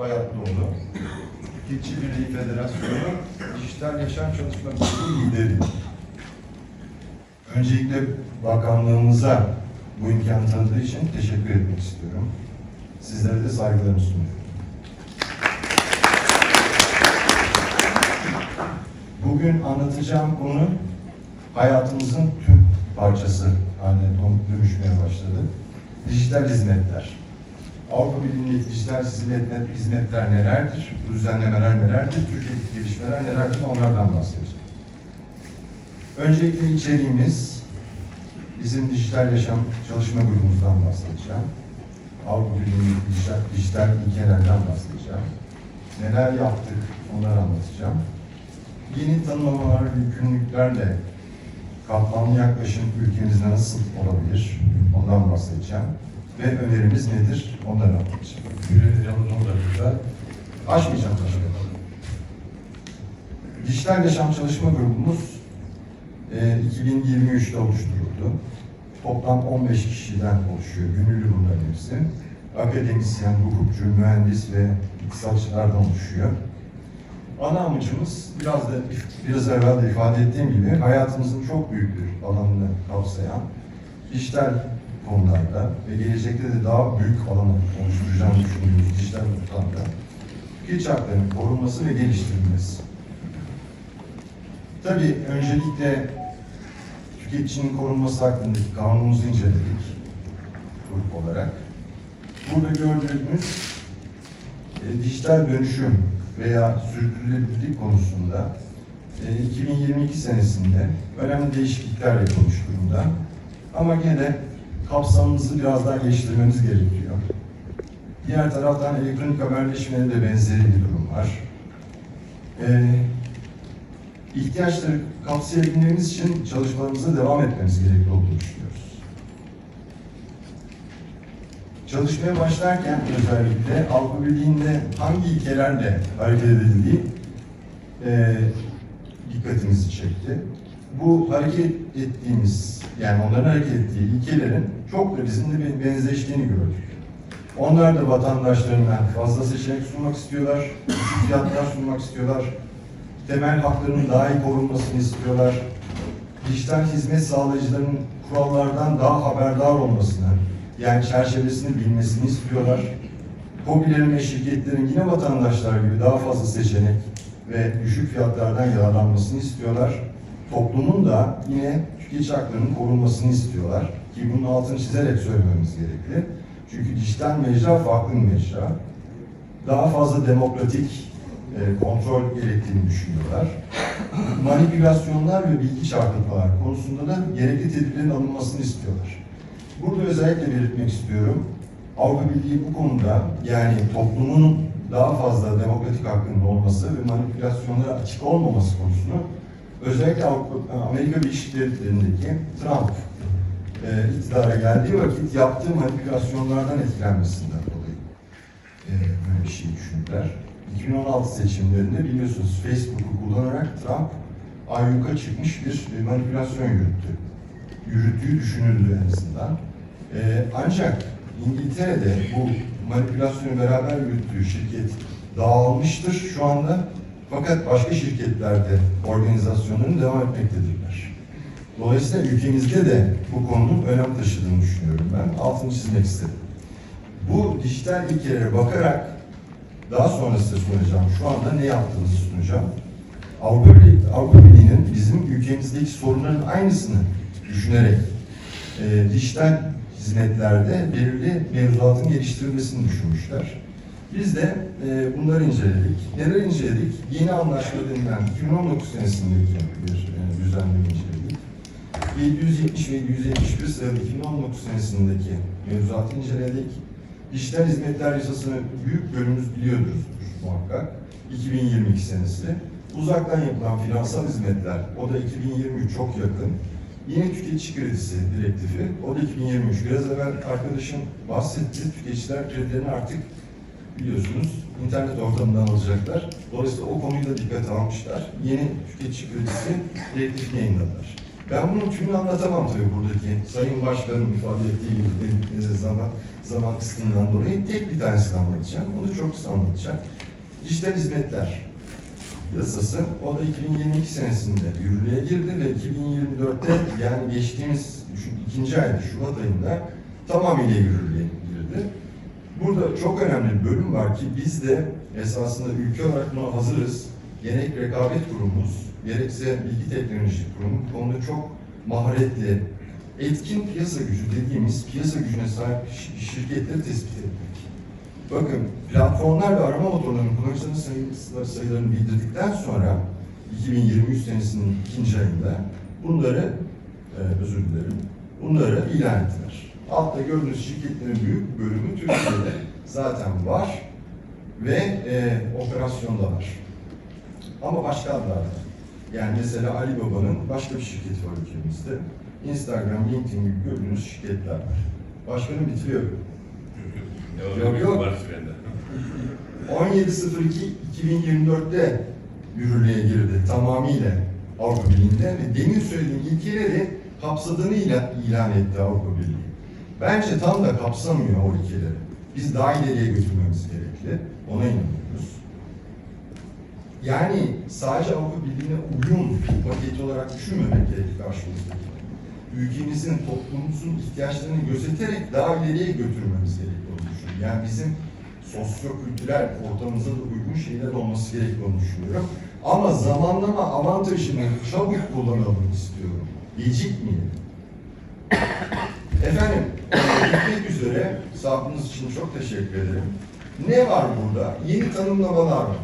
Bayatlıoğlu, Tüketici Birliği Federasyonu Dijital Yaşam Çalışma Grubu lideri. Öncelikle bakanlığımıza bu imkanı tanıdığı için teşekkür etmek istiyorum. Sizlere de saygılarımı sunuyorum. Bugün anlatacağım konu hayatımızın tüm parçası haline dönüşmeye başladı. Dijital hizmetler. Avrupa Birliği'ndeki dijital hizmetler, hizmetler nelerdir? Düzenlemeler nelerdir? Türkiye'deki gelişmeler nelerdir? Onlardan bahsedeceğim. Öncelikle içeriğimiz bizim dijital yaşam çalışma grubumuzdan bahsedeceğim. Avrupa Birliği'ndeki dijital, dijital ilkelerden bahsedeceğim. Neler yaptık onları anlatacağım. Yeni tanımlamalar ve yükümlülüklerle katmanlı yaklaşım ülkemizde nasıl olabilir? Ondan bahsedeceğim. Ve önerimiz nedir? Onları anlatacağım. 10 dakika. Açmayacağım tabii. Dijital Yaşam Çalışma Grubumuz e, 2023'te oluşturuldu. Toplam 15 kişiden oluşuyor. Gönüllü bunların hepsi. Akademisyen, hukukçu, mühendis ve iktisatçılardan oluşuyor. Ana amacımız biraz da biraz evvel de ifade ettiğim gibi hayatımızın çok büyük bir alanını kapsayan dijital konularda ve gelecekte de daha büyük alanı oluşturacağını düşündüğümüz dijital ortamda tüketici haklarının korunması ve geliştirilmesi. Tabii öncelikle tüketicinin korunması hakkındaki kanunumuzu inceledik grup olarak. Burada gördüğümüz e, dijital dönüşüm veya sürdürülebilirlik konusunda e, 2022 senesinde önemli değişiklikler yapılmış durumda. Ama gene kapsamımızı biraz daha geliştirmemiz gerekiyor. Diğer taraftan elektronik haberleşmenin de benzeri bir durum var. Ee, ihtiyaçları kapsayabilmemiz için çalışmalarımıza devam etmemiz gerekli olduğunu düşünüyoruz. Çalışmaya başlarken özellikle Avrupa Birliği'nde hangi ilkelerle hareket edildiği e, dikkatimizi çekti. Bu hareket ettiğimiz, yani onların hareket ettiği ilkelerin çok da bizimle benzeştiğini gördük. Onlar da vatandaşlarına fazla seçenek sunmak istiyorlar, fiyatlar sunmak istiyorlar, temel haklarının daha iyi korunmasını istiyorlar, dijital hizmet sağlayıcıların kurallardan daha haberdar olmasını, yani çerçevesini bilmesini istiyorlar. Hobilerin ve şirketlerin yine vatandaşlar gibi daha fazla seçenek ve düşük fiyatlardan yararlanmasını istiyorlar. Toplumun da yine tüketici haklarının korunmasını istiyorlar. Ki bunun altını çizerek söylememiz gerekli. Çünkü dijital mecra farklı bir mecra. Daha fazla demokratik e, kontrol gerektiğini düşünüyorlar. Manipülasyonlar ve bilgi çarpıtmalar konusunda da gerekli tedbirlerin alınmasını istiyorlar. Burada özellikle belirtmek istiyorum. Avrupa Birliği bu konuda yani toplumun daha fazla demokratik hakkının olması ve manipülasyonlara açık olmaması konusunu özellikle Amerika Birleşik Devletleri'ndeki Trump e, iktidara geldiği vakit yaptığı manipülasyonlardan etkilenmesinden dolayı e, böyle bir şey düşündüler. 2016 seçimlerinde biliyorsunuz Facebook'u kullanarak Trump ayyuka çıkmış bir e, manipülasyon yürüttü. Yürüttüğü düşünüldü en azından. E, ancak İngiltere'de bu manipülasyonu beraber yürüttüğü şirket dağılmıştır şu anda. Fakat başka şirketlerde organizasyonların devam etmektedirler. Dolayısıyla ülkemizde de bu konunun önem taşıdığını düşünüyorum ben. Altını çizmek istedim. Bu dijital ilkelere bakarak daha sonra size sunacağım. Şu anda ne yaptığımızı sunacağım. Avrupa Avrupa Birliği'nin bizim ülkemizdeki sorunların aynısını düşünerek e, dijital hizmetlerde belirli mevzuatın geliştirilmesini düşünmüşler. Biz de e, bunları inceledik. Neler inceledik? Yeni anlaşma denilen 2019 senesindeki bir e, düzenleme inceledik. 770 ve 771 sayılı 2019 senesindeki mevzuatı inceledik. Dijital hizmetler yasasını büyük bölümümüz biliyoruz muhakkak. 2022 senesi. Uzaktan yapılan finansal hizmetler, o da 2023 çok yakın. Yeni tüketici kredisi direktifi, o da 2023. Biraz evvel arkadaşım bahsetti, tüketiciler kredilerini artık biliyorsunuz internet ortamından alacaklar. Dolayısıyla o konuyu da dikkate almışlar. Yeni tüketici kredisi direktifini yayınladılar. Ben bunun tümünü anlatamam tabii buradaki Sayın Başkan'ın ifade ettiği gibi zaman, zaman kısıtından dolayı tek bir tanesini anlatacağım. Onu çok kısa anlatacağım. Dijital hizmetler yasası. O da 2022 senesinde yürürlüğe girdi ve 2024'te yani geçtiğimiz ikinci ayda Şubat ayında tamamıyla yürürlüğe girdi. Burada çok önemli bir bölüm var ki biz de esasında ülke olarak buna hazırız. Gerek rekabet kurumumuz, gerekse bilgi teknoloji kurumu bu konuda çok maharetli, etkin piyasa gücü dediğimiz piyasa gücüne sahip şi- şirketleri tespit etmek. Bakın platformlar ve arama motorlarının kullanıcıların sayı, sayılarını bildirdikten sonra 2023 senesinin ikinci ayında bunları e, özür dilerim bunları ilan ettiler. Altta gördüğünüz şirketlerin büyük bölümü Türkiye'de zaten var ve e, operasyonda var. Ama başka adlarda. Yani mesela Ali Baba'nın başka bir şirketi var ülkemizde. Instagram, LinkedIn gibi gördüğünüz şirketler var. Başkanım bitiriyorum. Yok, yok. Var sürende. 17.02.2024'te yürürlüğe girdi tamamıyla Avrupa Birliği'nde ve demin söylediğim ilkeleri kapsadığını ilan, ilan etti Avrupa Birliği. Bence tam da kapsamıyor o ilkeleri. Biz daha ileriye götürmemiz gerekli. Ona inanıyoruz. Yani sadece Avrupa Birliği'ne uyum paketi olarak düşünmemek gerekir karşımızdaki. Ülkemizin, toplumumuzun ihtiyaçlarını gözeterek daha ileriye götürmemiz gerekli olduğunu düşünüyorum. Yani bizim sosyo-kültürel ortamımıza da uygun şeyler olması gerektiğini düşünüyorum. Ama zamanlama avantajını çabuk kullanalım istiyorum. Gecikmeyelim. Efendim, bitmek üzere sabrınız için çok teşekkür ederim. Ne var burada? Yeni tanımlamalar var.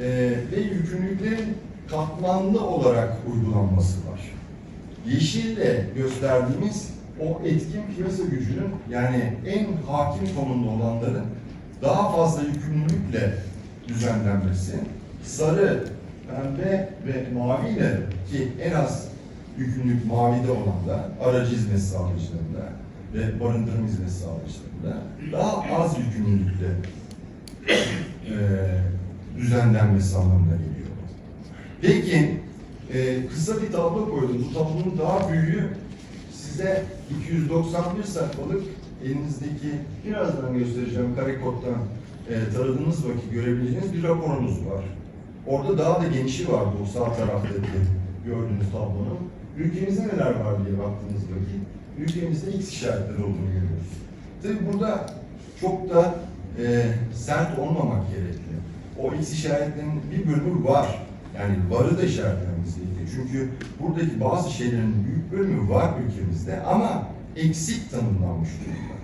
Ee, ve yükümlülüklerin katmanlı olarak uygulanması var. Yeşille gösterdiğimiz o etkin piyasa gücünün yani en hakim konumda olanların daha fazla yükümlülükle düzenlenmesi, sarı, pembe ve mavi ile ki en az yükümlülük mavide olan da aracı hizmet sağlayıcılarında ve barındırma hizmet sağlayıcılarında daha az yükümlülükle eee düzenlenmesi anlamına geliyor. Peki e, kısa bir tablo koydum. Bu tablonun daha büyüğü size 291 sayfalık elinizdeki birazdan göstereceğim kare koddan e, taradığınız vakit görebileceğiniz bir raporumuz var. Orada daha da genişi var bu sağ taraftaki gördüğünüz tablonun. Ülkemizde neler var diye baktığınız vakit ülkemizde X işaretleri olduğunu görüyoruz. Tabi burada çok da e, sert olmamak gerekli. O X işaretlerinin bir bölümü var. Yani varı da işaretlememiz. Çünkü buradaki bazı şeylerin büyük bölümü var ülkemizde ama eksik tanımlanmış durumda.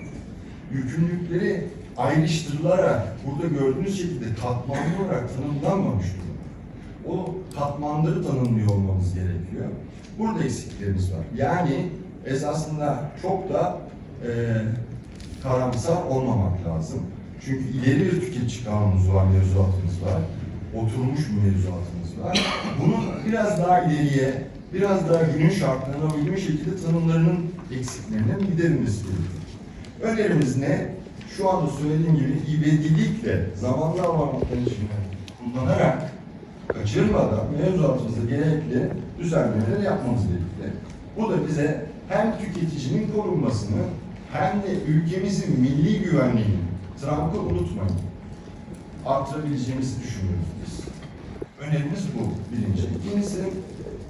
Yükümlülükleri ayrıştırılarak burada gördüğünüz şekilde katmanlı olarak tanımlanmamış durumda. O katmanları tanımlıyor olmamız gerekiyor. Burada eksiklerimiz var. Yani esasında çok da e, karamsar olmamak lazım. Çünkü ileri bir tüketici kanunumuz var, mevzuatımız var. Oturmuş bir mevzuatımız var. Bunun biraz daha ileriye, biraz daha günün şartlarına uygun şekilde tanımlarının eksiklerinin giderilmesi gerekiyor. Önerimiz ne? Şu anda söylediğim gibi ivedilikle zamanlı avantajını kullanarak kaçırmadan mevzuatımızda gerekli düzenlemeleri yapmamız gerekli. Bu da bize hem tüketicinin korunmasını hem de ülkemizin milli güvenliğini, Trump'ı unutmayın, arttırabileceğimizi düşünüyoruz biz. Önerimiz bu birinci. İkincisi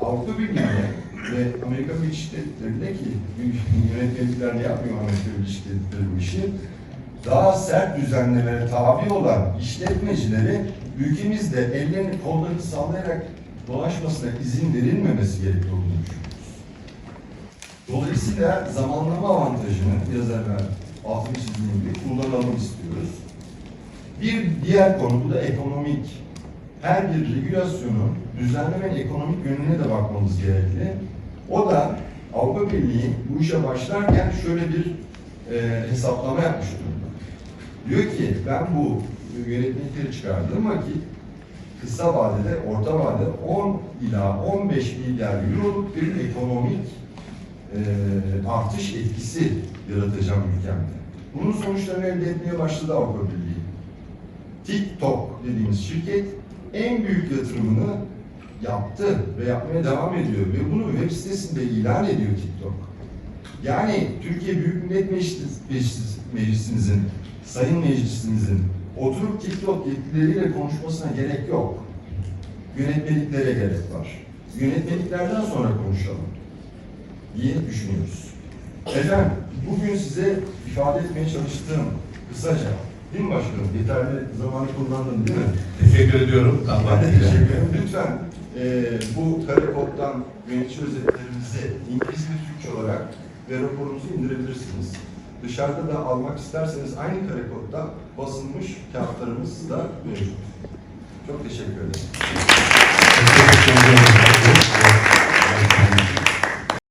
Avrupa Birliği'ne ve Amerika Birleşik Devletleri'nde ki yönetmelikler yapmıyor Amerika Birleşik Devletleri işi daha sert düzenlemelere tabi olan işletmecileri ülkemizde ellerini kollarını sallayarak dolaşmasına izin verilmemesi gerektiğini düşünüyoruz. Dolayısıyla zamanlama avantajını evvel altını çizdiğim gibi kullanalım istiyoruz. Bir diğer konu bu da ekonomik. Her bir regülasyonun düzenlemenin ekonomik yönüne de bakmamız gerekli. O da Avrupa Birliği bu işe başlarken şöyle bir e, hesaplama yapmış durumda. Diyor ki ben bu yönetmelikleri çıkardığım vakit kısa vadede, orta vadede 10 ila 15 milyar euroluk bir ekonomik e, artış etkisi yaratacağım ülkemde. Bunun sonuçlarını elde etmeye başladı Avrupa Birliği. TikTok dediğimiz şirket en büyük yatırımını yaptı ve yapmaya devam ediyor ve bunu web sitesinde ilan ediyor TikTok. Yani Türkiye Büyük Millet Meclis, Meclis, Meclisimizin, Sayın Meclisimizin oturup TikTok yetkilileriyle konuşmasına gerek yok. Yönetmeliklere gerek var. Yönetmeliklerden sonra konuşalım diye düşünüyoruz. Efendim, bugün size ifade etmeye çalıştığım kısaca, değil mi başkanım? Yeterli zamanı kullandın değil mi? Teşekkür ediyorum. Tamam. Ben de teşekkür ederim. Lütfen eee, bu kare koddan yönetici özetlerimizi İngiliz ve Türkçe olarak ve raporumuzu indirebilirsiniz. Dışarıda da almak isterseniz aynı kare kodda basılmış kağıtlarımız da mevcut. Çok teşekkür ederim. Teşekkür ediyorum.